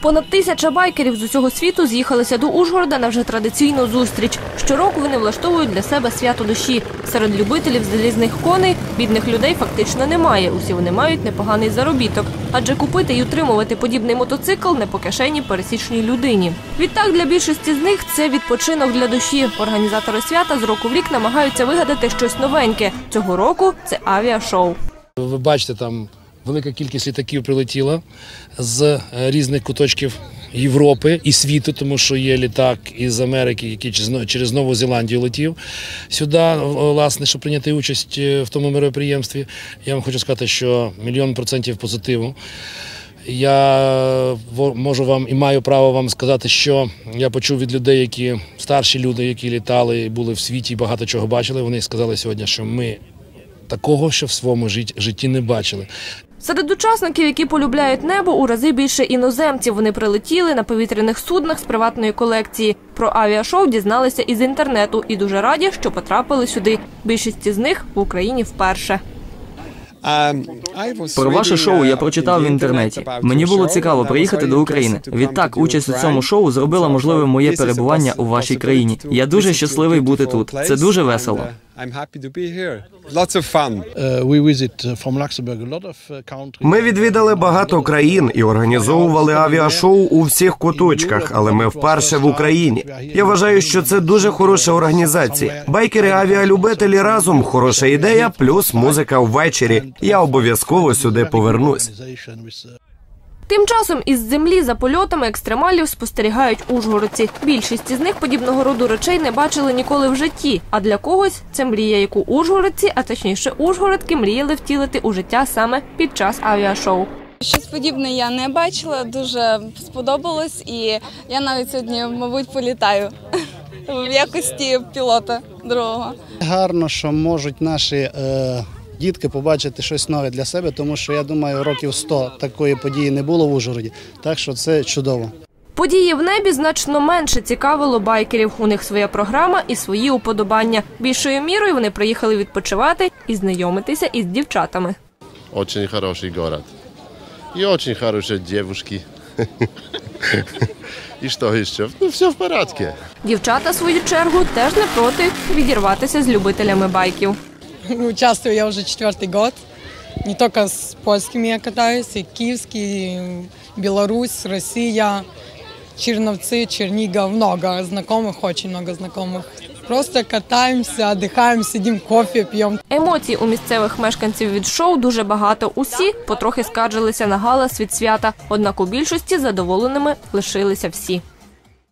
Понад тисяча байкерів з усього світу з'їхалися до Ужгорода на вже традиційну зустріч. Щороку вони влаштовують для себе свято душі. Серед любителів залізних коней бідних людей фактично немає. Усі вони мають непоганий заробіток, адже купити і утримувати подібний мотоцикл не по кишені пересічній людині. Відтак для більшості з них це відпочинок для душі. Організатори свята з року в рік намагаються вигадати щось новеньке. Цього року це авіашоу. Ви бачите, там велика кількість літаків прилетіла з е, різних куточків Європи і світу, тому що є літак із Америки, який через- через Нову Зеландію летів сюди, власне, щоб прийняти участь е, в тому мероприємстві. Я вам хочу сказати, що мільйон процентів позитиву. Я можу вам і маю право вам сказати, що я почув від людей, які старші люди, які літали і були в світі, і багато чого бачили. Вони сказали сьогодні, що ми такого ще в своєму житті не бачили. Серед учасників, які полюбляють небо, у рази більше іноземців. Вони прилетіли на повітряних суднах з приватної колекції. Про авіашоу дізналися із інтернету і дуже раді, що потрапили сюди. Більшість із них в Україні вперше. Про ваше шоу я прочитав в інтернеті. Мені було цікаво приїхати до України. Відтак, участь у цьому шоу зробила можливим моє перебування у вашій країні. Я дуже щасливий бути тут. Це дуже весело. Uh, we visit uh, from Luxembourg a lot of uh, countries. Ми відвідали багато країн і організовували авіашоу у всіх куточках, але ми вперше в Україні. Я вважаю, що це дуже хороша організація. Байкери авіалюбителі разом хороша ідея, плюс музика ввечері. Я обов'язково сюди повернусь. Тим часом із землі за польотами екстремалів спостерігають ужгородці. Більшість із них подібного роду речей не бачили ніколи в житті. А для когось це мрія, яку ужгородці, а точніше ужгородки, мріяли втілити у життя саме під час авіашоу. Щось подібне я не бачила, дуже сподобалось, і я навіть сьогодні, мабуть, політаю в якості пілота другого. Гарно, що можуть наші е, дітки побачити щось нове для себе, тому що я думаю, років 100 такої події не було в Ужгороді. Так що це чудово. Події в небі значно менше цікавило байкерів. У них своя програма і свої уподобання. Більшою мірою вони приїхали відпочивати і знайомитися із дівчатами. Очень хороший город. И очень хорошие девушки. И что еще? Ну, все в порядке. Дівчата, в свою чергу, теж не проти відірватися з любителями байків. Участвую я уже четвертый год. Не только с польскими я катаюсь, и киевский, и Беларусь, Россия, Черновцы, Чернигов. Много знакомых, очень много знакомых. Просто катаемся, отдыхаем, сидим, кофе пьем. Емоцій у місцевих мешканців від шоу дуже багато. Усі потрохи скаржилися на галас від свята. Однак у більшості задоволеними лишилися всі.